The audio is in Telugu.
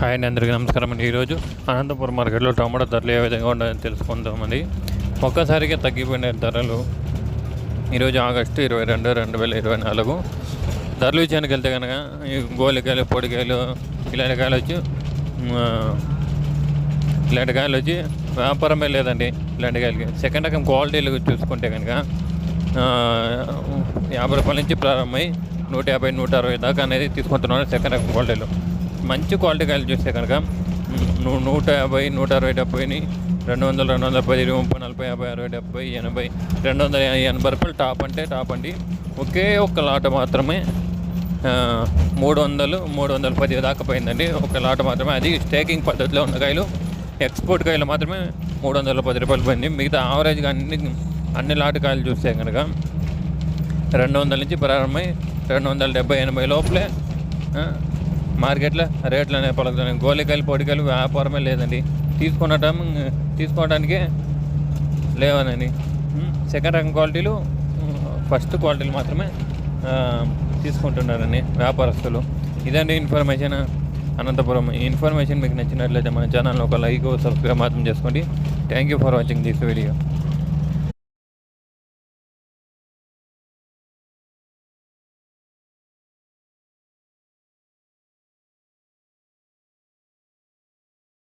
హాయ్ అండి అందరికీ నమస్కారం అండి. ఈరోజు అనంతపురం మార్కెట్లో టమాటా ధరలు ఏ విధంగా ఉన్నాయని తెలుసుకుందామండి. ఒక్కసారిగా తగ్గిపోయిన ధరలు ఈరోజు ఆగస్టు ఇరవై రెండు రెండు వేల ఇరవై నాలుగు. ధరలు విషయానికి వెళ్తే కనుక ఈ గోలికాయలు పొడికాయలు ఇలాంటి కాయలు వచ్చి ఇలాంటి కాయలు వచ్చి వ్యాపారమే లేదండి ఇలాంటి కాయలకి. సెకండ్ రకం క్వాలిటీలు చూసుకుంటే కనుక యాభై రూపాయల నుంచి ప్రారంభమై నూట యాభై నూట అరవై దాకా అనేది తీసుకుంటున్నాను సెకండ్ రకం క్వాలిటీలు మంచి క్వాలిటీ కాయలు చూస్తే కనుక నూట యాభై నూట అరవై డెబ్బైని రెండు వందలు రెండు వందల పది ముప్పై నలభై యాభై అరవై డెబ్బై ఎనభై రెండు వందల ఎనభై రూపాయలు టాప్ అంటే టాప్ అండి. ఒకే ఒక్క లాట మాత్రమే మూడు వందలు మూడు వందల పది దాకా పోయిందండి. ఒక లాట మాత్రమే. అది స్టేకింగ్ పద్ధతిలో ఉన్న కాయలు. ఎక్స్పోర్ట్ కాయలు మాత్రమే మూడు వందల పది రూపాయలు పోయింది. మిగతా ఆవరేజ్గా అన్ని అన్ని లాట కాయలు చూస్తే కనుక రెండు వందల నుంచి ప్రారంభమై రెండు వందల డెబ్బై ఎనభై లోపలే మార్కెట్లో రేట్లు అనేవి పలుకుతున్నాయి. గోలికాయలు పొడికాయలు వ్యాపారమే లేదండి. తీసుకునటం తీసుకోవడానికే లేవనండి. సెకండ్ రకం క్వాలిటీలు ఫస్ట్ క్వాలిటీలు మాత్రమే తీసుకుంటున్నారండి వ్యాపారస్తులు. ఇదండి ఇన్ఫర్మేషన్ అనంతపురం. ఈ ఇన్ఫర్మేషన్ మీకు నచ్చినట్లయితే మన ఛానల్ ఒక లైక్ సబ్స్క్రైబ్ మాత్రం చేసుకోండి. Thank you for watching this video